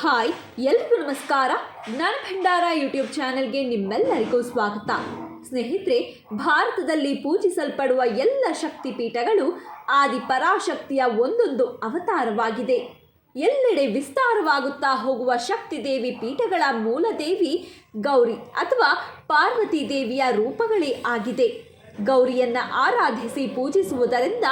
Hi, ಎಲ್ರಿಗೂ ನಮಸ್ಕಾರ. ಜ್ಞಾನ ಭಂಡಾರ ಯೂಟ್ಯೂಬ್ ಚಾನೆಲ್ಗೆ ನಿಮ್ಮೆಲ್ಲರಿಗೂ ಸ್ವಾಗತ. ಸ್ನೇಹಿತರೆ, ಭಾರತದಲ್ಲಿ ಪೂಜಿಸಲ್ಪಡುವ ಎಲ್ಲ ಶಕ್ತಿ ಪೀಠಗಳು ಆದಿ ಪರಾಶಕ್ತಿಯ ಒಂದೊಂದು ಅವತಾರವಾಗಿದೆ. ಎಲ್ಲೆಡೆ ವಿಸ್ತಾರವಾಗುತ್ತಾ ಹೋಗುವ ಶಕ್ತಿ ದೇವಿ ಪೀಠಗಳ ಮೂಲ ದೇವಿ ಗೌರಿ ಅಥವಾ ಪಾರ್ವತಿ ದೇವಿಯ ರೂಪಗಳೇ ಆಗಿದೆ. ಗೌರಿಯನ್ನ ಆರಾಧಿಸಿ ಪೂಜಿಸುವುದರಿಂದ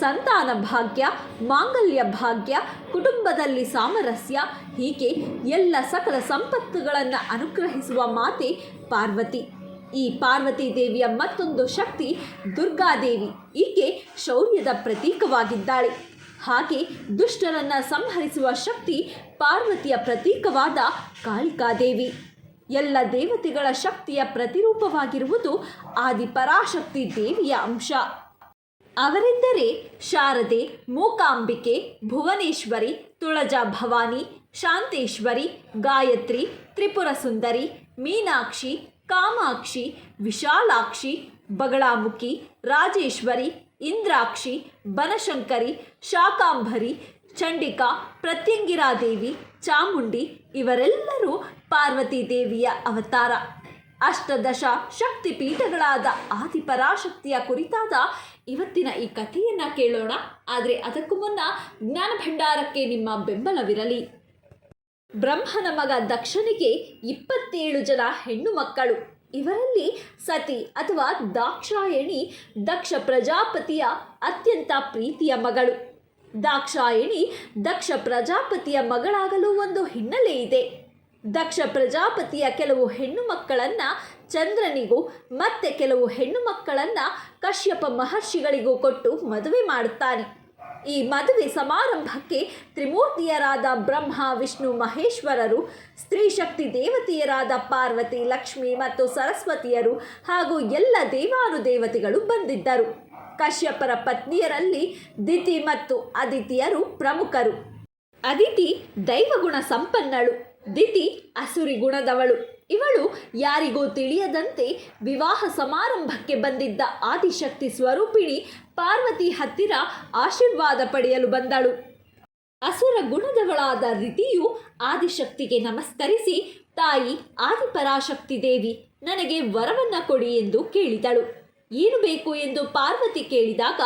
ಸಂತಾನ ಭಾಗ್ಯ, ಮಾಂಗಲ್ಯ ಭಾಗ್ಯ, ಕುಟುಂಬದಲ್ಲಿ ಸಾಮರಸ್ಯ, ಹೀಗೆ ಎಲ್ಲ ಸಕಲ ಸಂಪತ್ತುಗಳನ್ನು ಅನುಗ್ರಹಿಸುವ ಮಾತೆ ಪಾರ್ವತಿ. ಈ ಪಾರ್ವತಿ ದೇವಿಯ ಮತ್ತೊಂದು ಶಕ್ತಿ ದುರ್ಗಾದೇವಿ. ಈಕೆ ಶೌರ್ಯದ ಪ್ರತೀಕವಾಗಿದ್ದಾಳೆ. ಹಾಗೆ ದುಷ್ಟರನ್ನ ಸಂಹರಿಸುವ ಶಕ್ತಿ ಪಾರ್ವತಿಯ ಪ್ರತೀಕವಾದ ಕಾಳಿಕಾದೇವಿ. ಎಲ್ಲ ದೇವತೆಗಳ ಶಕ್ತಿಯ ಪ್ರತಿರೂಪವಾಗಿರುವುದು ಆದಿಪರಾಶಕ್ತಿ ದೇವಿಯ ಅಂಶ. ಅವರೆಂದರೆ ಶಾರದೆ, ಮೂಕಾಂಬಿಕೆ, ಭುವನೇಶ್ವರಿ, ತುಳಜಾ ಭವಾನಿ, ಶಾಂತೇಶ್ವರಿ, ಗಾಯತ್ರಿ, ತ್ರಿಪುರ ಸುಂದರಿ, ಮೀನಾಕ್ಷಿ, ಕಾಮಾಕ್ಷಿ, ವಿಶಾಲಾಕ್ಷಿ, ಬಗಳಾಮುಖಿ, ರಾಜೇಶ್ವರಿ, ಇಂದ್ರಾಕ್ಷಿ, ಬನಶಂಕರಿ ಶಾಕಾಂಬರಿ ಚಂಡಿಕಾ, ಪ್ರತ್ಯಂಗಿರಾದೇವಿ, ಚಾಮುಂಡಿ, ಇವರೆಲ್ಲರೂ ಪಾರ್ವತಿ ದೇವಿಯ ಅವತಾರ. ಅಷ್ಟದಶ ಶಕ್ತಿಪೀಠಗಳಾದ ಆದಿಪರಾಶಕ್ತಿಯ ಕುರಿತಾದ ಇವತ್ತಿನ ಈ ಕಥೆಯನ್ನು ಕೇಳೋಣ. ಆದರೆ ಅದಕ್ಕೂ ಮುನ್ನ ಜ್ಞಾನ ಭಂಡಾರಕ್ಕೆ ನಿಮ್ಮ ಬೆಂಬಲವಿರಲಿ. ಬ್ರಹ್ಮನ ಮಗ ದಕ್ಷನಿಗೆ ಇಪ್ಪತ್ತೇಳು ಜನ ಹೆಣ್ಣು ಮಕ್ಕಳು. ಇವರಲ್ಲಿ ಸತಿ ಅಥವಾ ದಾಕ್ಷಾಯಣಿ, ದಕ್ಷ ಪ್ರಜಾಪತಿಯ ಅತ್ಯಂತ ಪ್ರೀತಿಯ ಮಗಳು. ದಾಕ್ಷಾಯಣಿ ದಕ್ಷ ಪ್ರಜಾಪತಿಯ ಮಗಳಾಗಲು ಒಂದು ಹಿನ್ನೆಲೆ ಇದೆ. ದಕ್ಷ ಪ್ರಜಾಪತಿಯ ಕೆಲವು ಹೆಣ್ಣು ಮಕ್ಕಳನ್ನು ಚಂದ್ರನಿಗೂ ಮತ್ತೆ ಕೆಲವು ಹೆಣ್ಣು ಮಕ್ಕಳನ್ನು ಕಶ್ಯಪ ಮಹರ್ಷಿಗಳಿಗೂ ಕೊಟ್ಟು ಮದುವೆ ಮಾಡುತ್ತಾನೆ. ಈ ಮದುವೆ ಸಮಾರಂಭಕ್ಕೆ ತ್ರಿಮೂರ್ತಿಯರಾದ ಬ್ರಹ್ಮ, ವಿಷ್ಣು, ಮಹೇಶ್ವರರು, ಸ್ತ್ರೀ ಶಕ್ತಿ ದೇವತೆಯರಾದ ಪಾರ್ವತಿ, ಲಕ್ಷ್ಮಿ ಮತ್ತು ಸರಸ್ವತಿಯರು ಹಾಗೂ ಎಲ್ಲ ದೇವಾನು ದೇವತೆಗಳು ಬಂದಿದ್ದರು. ಕಶ್ಯಪರ ಪತ್ನಿಯರಲ್ಲಿ ದಿತಿ ಮತ್ತು ಅದಿತಿಯರು ಪ್ರಮುಖರು. ಅದಿತಿ ದೈವಗುಣ ಸಂಪನ್ನಳು. ದಿತಿ ಅಸುರಿ ಗುಣದವಳು. ಇವಳು ಯಾರಿಗೂ ತಿಳಿಯದಂತೆ ವಿವಾಹ ಸಮಾರಂಭಕ್ಕೆ ಬಂದಿದ್ದ ಆದಿಶಕ್ತಿ ಸ್ವರೂಪಿಣಿ ಪಾರ್ವತಿ ಹತ್ತಿರ ಆಶೀರ್ವಾದ ಪಡೆಯಲು ಬಂದಳು. ಅಸುರ ಗುಣದವಳಾದ ರಿತಿಯು ಆದಿಶಕ್ತಿಗೆ ನಮಸ್ಕರಿಸಿ, ತಾಯಿ, ಆದಿಪರಾಶಕ್ತಿ ದೇವಿ, ನನಗೆ ವರವನ್ನ ಕೊಡಿ ಎಂದು ಕೇಳಿದಳು. ಏನು ಬೇಕು ಎಂದು ಪಾರ್ವತಿ ಕೇಳಿದಾಗ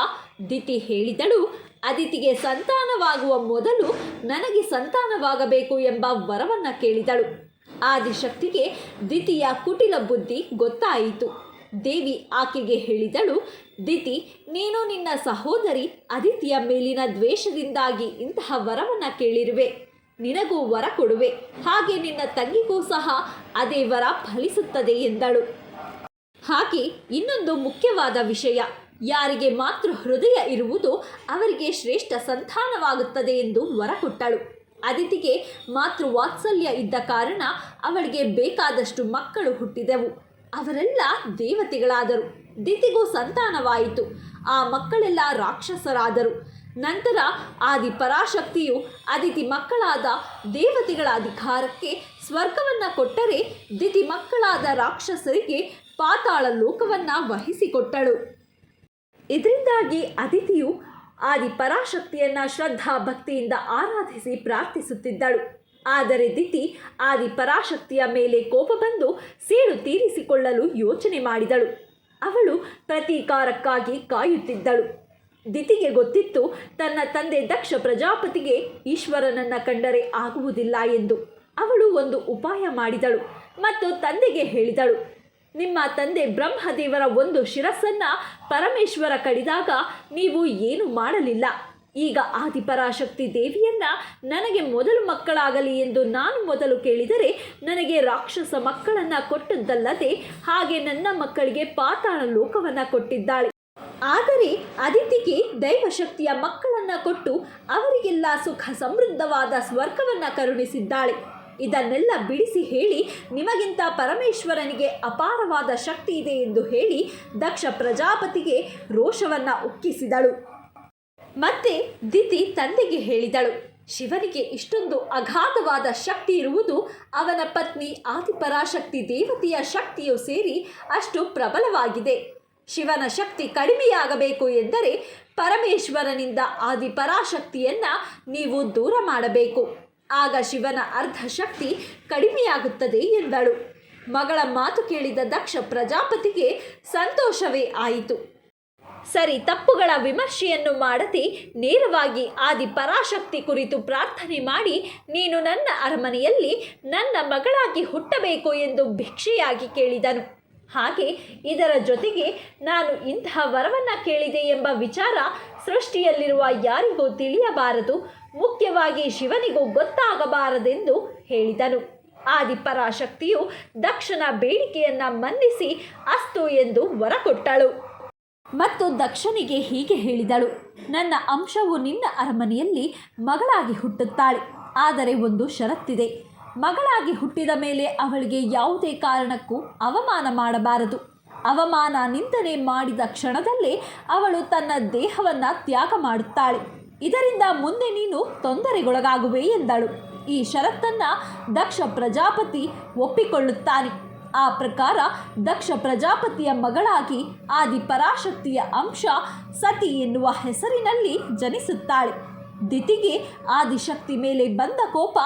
ದಿತಿ ಹೇಳಿದಳು ಅದಿತಿಗೆ ಸಂತಾನವಾಗುವ ಮೊದಲು ನನಗೆ ಸಂತಾನವಾಗಬೇಕು ಎಂಬ ವರವನ್ನು ಕೇಳಿದಳು. ಆದಿಶಕ್ತಿಗೆ ದಿತಿಯ ಕುಟಿಲ ಬುದ್ಧಿ ಗೊತ್ತಾಯಿತು. ದೇವಿ ಆಕೆಗೆ ಹೇಳಿದಳು, ದಿತಿ, ನೀನು ನಿನ್ನ ಸಹೋದರಿ ಅದಿತಿಯ ಮೇಲಿನ ದ್ವೇಷದಿಂದಾಗಿ ಇಂತಹ ವರವನ್ನು ಕೇಳಿರುವೆ. ನಿನಗೂ ವರ ಕೊಡುವೆ. ಹಾಗೆ ನಿನ್ನ ತಂಗಿಗೂ ಸಹ ಅದೇ ವರ ಫಲಿಸುತ್ತದೆ ಎಂದಳು. ಹಾಗೆ ಇನ್ನೊಂದು ಮುಖ್ಯವಾದ ವಿಷಯ. ಯಾರಿಗೆ ಮಾತೃ ಹೃದಯ ಇರುವುದು ಅವರಿಗೆ ಶ್ರೇಷ್ಠ ಸಂತಾನವಾಗುತ್ತದೆ ಎಂದು ವರ ಕೊಟ್ಟಳು ಅದಿತಿಗೆ ಮಾತೃ ವಾತ್ಸಲ್ಯ ಇದ್ದ ಕಾರಣ ಅವಳಿಗೆ ಬೇಕಾದಷ್ಟು ಮಕ್ಕಳು ಹುಟ್ಟಿದೆವು. ಅವರೆಲ್ಲ ದೇವತೆಗಳಾದರು. ದಿತಿಗೂ ಸಂತಾನವಾಯಿತು. ಆ ಮಕ್ಕಳೆಲ್ಲ ರಾಕ್ಷಸರಾದರು. ನಂತರ ಆದಿ ಪರಾಶಕ್ತಿಯು ಅದಿತಿ ಮಕ್ಕಳಾದ ದೇವತೆಗಳ ಅಧಿಕಾರಕ್ಕೆ ಸ್ವರ್ಗವನ್ನು ಕೊಟ್ಟರೆ ದಿತಿ ಮಕ್ಕಳಾದ ರಾಕ್ಷಸರಿಗೆ ಪಾತಾಳ ಲೋಕವನ್ನು ವಹಿಸಿಕೊಟ್ಟಳು. ಇದರಿಂದಾಗಿ ಅದಿತಿಯು ಆದಿ ಪರಾಶಕ್ತಿಯನ್ನ ಶ್ರದ್ಧಾ ಭಕ್ತಿಯಿಂದ ಆರಾಧಿಸಿ ಪ್ರಾರ್ಥಿಸುತ್ತಿದ್ದಳು. ಆದರೆ ದಿತಿ ಆದಿ ಪರಾಶಕ್ತಿಯ ಮೇಲೆ ಕೋಪ ಬಂದು ಸೇಡು ತೀರಿಸಿಕೊಳ್ಳಲು ಯೋಚನೆ ಮಾಡಿದಳು. ಅವಳು ಪ್ರತೀಕಾರಕ್ಕಾಗಿ ಕಾಯುತ್ತಿದ್ದಳು. ದಿತಿಗೆ ಗೊತ್ತಿತ್ತು ತನ್ನ ತಂದೆ ದಕ್ಷ ಪ್ರಜಾಪತಿಗೆ ಈಶ್ವರನನ್ನ ಕಂಡರೆ ಆಗುವುದಿಲ್ಲ ಎಂದು. ಅವಳು ಒಂದು ಉಪಾಯ ಮಾಡಿದಳು ಮತ್ತು ತಂದೆಗೆ ಹೇಳಿದಳು. ನಿಮ್ಮ ತಂದೆ ಬ್ರಹ್ಮದೇವರ ಒಂದು ಶಿರಸ್ಸನ್ನ ಪರಮೇಶ್ವರ ಕಡಿದಾಗ ನೀವು ಏನು ಮಾಡಲಿಲ್ಲ? ಈಗ ಆದಿಪರಾಶಕ್ತಿ ದೇವಿಯನ್ನ ನನಗೆ ಮೊದಲು ಮಕ್ಕಳಾಗಲಿ ಎಂದು ನಾನು ಮೊದಲು ಕೇಳಿದರೆ ನನಗೆ ರಾಕ್ಷಸ ಮಕ್ಕಳನ್ನ ಕೊಟ್ಟದ್ದಲ್ಲದೆ ಹಾಗೆ ನನ್ನ ಮಕ್ಕಳಿಗೆ ಪಾತಾಳ ಲೋಕವನ್ನ ಕೊಟ್ಟಿದ್ದಾಳೆ. ಆದರೆ ಅದಿತಿಗೆ ದೈವಶಕ್ತಿಯ ಮಕ್ಕಳನ್ನ ಕೊಟ್ಟು ಅವರಿಗೆಲ್ಲ ಸುಖ ಸಮೃದ್ಧವಾದ ಸ್ವರ್ಗವನ್ನ ಕರುಣಿಸಿದ್ದಾಳೆ. ಇದನ್ನೆಲ್ಲ ಬಿಡಿಸಿ ಹೇಳಿ ನಿಮಗಿಂತ ಪರಮೇಶ್ವರನಿಗೆ ಅಪಾರವಾದ ಶಕ್ತಿ ಇದೆ ಎಂದು ಹೇಳಿ ದಕ್ಷ ಪ್ರಜಾಪತಿಗೆ ರೋಷವನ್ನು ಉಕ್ಕಿಸಿದಳು. ಮತ್ತೆ ದಿತಿ ತಂದೆಗೆ ಹೇಳಿದಳು, ಶಿವನಿಗೆ ಇಷ್ಟೊಂದು ಅಗಾಧವಾದ ಶಕ್ತಿ ಇರುವುದು ಅವನ ಪತ್ನಿ ಆದಿಪರಾಶಕ್ತಿ ದೇವತೆಯ ಶಕ್ತಿಯು ಸೇರಿ ಅಷ್ಟು ಪ್ರಬಲವಾಗಿದೆ. ಶಿವನ ಶಕ್ತಿ ಕಡಿಮೆಯಾಗಬೇಕು ಎಂದರೆ ಪರಮೇಶ್ವರನಿಂದ ಆದಿಪರಾಶಕ್ತಿಯನ್ನು ನೀವು ದೂರ ಮಾಡಬೇಕು. ಆಗ ಶಿವನ ಅರ್ಧ ಶಕ್ತಿ ಕಡಿಮೆಯಾಗುತ್ತದೆ ಎಂದಳು. ಮಗಳ ಮಾತು ಕೇಳಿದ ದಕ್ಷ ಪ್ರಜಾಪತಿಗೆ ಸಂತೋಷವೇ ಆಯಿತು. ಸರಿ, ತಪ್ಪುಗಳ ವಿಮರ್ಶೆಯನ್ನು ಮಾಡದೆ ನೇರವಾಗಿ ಆದಿ ಪರಾಶಕ್ತಿ ಕುರಿತು ಪ್ರಾರ್ಥನೆ ಮಾಡಿ, ನೀನು ನನ್ನ ಅರಮನೆಯಲ್ಲಿ ನನ್ನ ಮಗಳಾಗಿ ಹುಟ್ಟಬೇಕು ಎಂದು ಭಿಕ್ಷೆಯಾಗಿ ಕೇಳಿದನು. ಹಾಗೆ ಇದರ ಜೊತೆಗೆ ನಾನು ಇಂತಹ ವರವನ್ನು ಕೇಳಿದೆ ಎಂಬ ವಿಚಾರ ಸೃಷ್ಟಿಯಲ್ಲಿರುವ ಯಾರಿಗೂ ತಿಳಿಯಬಾರದು. ಮುಖ್ಯವಾಗಿ ಶಿವನಿಗೂ ಗೊತ್ತಾಗಬಾರದೆಂದು ಹೇಳಿದನು. ಆದಿಪರಾಶಕ್ತಿಯು ದಕ್ಷನ ಬೇಡಿಕೆಯನ್ನ ಮನ್ನಿಸಿ ಅಸ್ತು ಎಂದು ವರ ಕೊಟ್ಟಳು ಮತ್ತು ದಕ್ಷನಿಗೆ ಹೀಗೆ ಹೇಳಿದಳು, ನನ್ನ ಅಂಶವು ನಿನ್ನ ಅರಮನೆಯಲ್ಲಿ ಮಗಳಾಗಿ ಹುಟ್ಟುತ್ತಾಳೆ, ಆದರೆ ಒಂದು ಷರತ್ತಿದೆ. ಮಗಳಾಗಿ ಹುಟ್ಟಿದ ಮೇಲೆ ಅವಳಿಗೆ ಯಾವುದೇ ಕಾರಣಕ್ಕೂ ಅವಮಾನ ಮಾಡಬಾರದು. ಅವಮಾನ ನಿಂದನೆ ಮಾಡಿದ ಕ್ಷಣದಲ್ಲೇ ಅವಳು ತನ್ನ ದೇಹವನ್ನು ತ್ಯಾಗ ಮಾಡುತ್ತಾಳೆ. ಇದರಿಂದ ಮುಂದೆ ನೀನು ತೊಂದರೆಗೊಳಗಾಗುವೆ ಎಂದಳು. ಈ ಷರತ್ತನ್ನು ದಕ್ಷ ಪ್ರಜಾಪತಿ ಒಪ್ಪಿಕೊಳ್ಳುತ್ತಾನೆ. ಆ ಪ್ರಕಾರ ದಕ್ಷ ಪ್ರಜಾಪತಿಯ ಮಗಳಾಗಿ ಆದಿ ಪರಾಶಕ್ತಿಯ ಅಂಶ ಸತಿ ಎನ್ನುವ ಹೆಸರಿನಲ್ಲಿ ಜನಿಸುತ್ತಾಳೆ. ದಿತಿಗೆ ಆದಿಶಕ್ತಿ ಮೇಲೆ ಬಂದ ಕೋಪ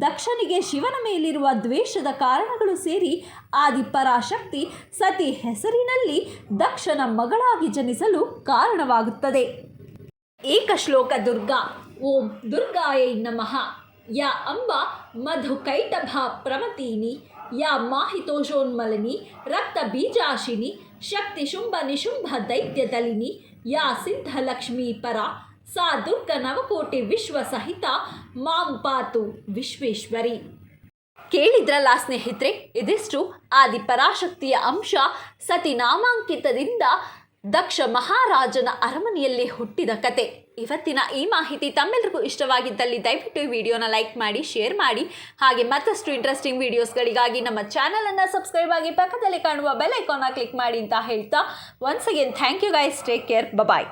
ದಕ್ಷನಿಗೆ ಶಿವನ ಮೇಲಿರುವ ದ್ವೇಷದ ಕಾರಣಗಳು ಸೇರಿ ಆದಿ ಪರಾಶಕ್ತಿ ಸತಿ ಹೆಸರಿನಲ್ಲಿ ದಕ್ಷನ ಮಗಳಾಗಿ ಜನಿಸಲು ಕಾರಣವಾಗುತ್ತದೆ. ಏಕಶ್ಲೋಕ ದುರ್ಗಾ. ಓಂ ದುರ್ಗಾಯೈ ನಮಃ. ಯಾ ಅಂಬ ಮಧು ಕೈಟಭ ಪ್ರಮತೀನಿ ಯಾ ಮಾಹಿತೋಷೋನ್ಮಲಿನಿ. ರಕ್ತ ಬೀಜಾಶಿನಿ. ಶಕ್ತಿ ಶುಂಭ ನಿಶುಂಭ ದೈತ್ಯದಲಿನಿ. ಯಾ ಸಿದ್ಧಲಕ್ಷ್ಮೀ ಪರ ಸಾ ದುರ್ಗ ನವಕೋಟಿ ವಿಶ್ವ ಸಹಿತ ಮಾಂ ಪಾತು ವಿಶ್ವೇಶ್ವರಿ. ಕೇಳಿದ್ರಲ್ಲ ಸ್ನೇಹಿತರೆ, ಇದಿಷ್ಟು ಆದಿ ಪರಾಶಕ್ತಿಯ ಅಂಶ ಸತಿ ನಾಮಾಂಕಿತದಿಂದ ದಕ್ಷ ಮಹಾರಾಜನ ಅರಮನೆಯಲ್ಲಿ ಹುಟ್ಟಿದ ಕತೆ. ಇವತ್ತಿನ ಈ ಮಾಹಿತಿ ತಮ್ಮೆಲ್ಲರಿಗೂ ಇಷ್ಟವಾಗಿದ್ದಲ್ಲಿ ದಯವಿಟ್ಟು ವಿಡಿಯೋನ ಲೈಕ್ ಮಾಡಿ, ಶೇರ್ ಮಾಡಿ. ಹಾಗೆ ಮತ್ತಷ್ಟು ಇಂಟ್ರೆಸ್ಟಿಂಗ್ ವಿಡಿಯೋಸ್ಗಳಿಗಾಗಿ ನಮ್ಮ ಚಾನಲನ್ನು ಸಬ್ಸ್ಕ್ರೈಬ್ ಆಗಿ ಪಕ್ಕದಲ್ಲಿ ಕಾಣುವ ಬೆಲ್ ಐಕಾನ್ನ ಕ್ಲಿಕ್ ಮಾಡಿ ಅಂತ ಹೇಳ್ತಾ once again thank you guys take care bye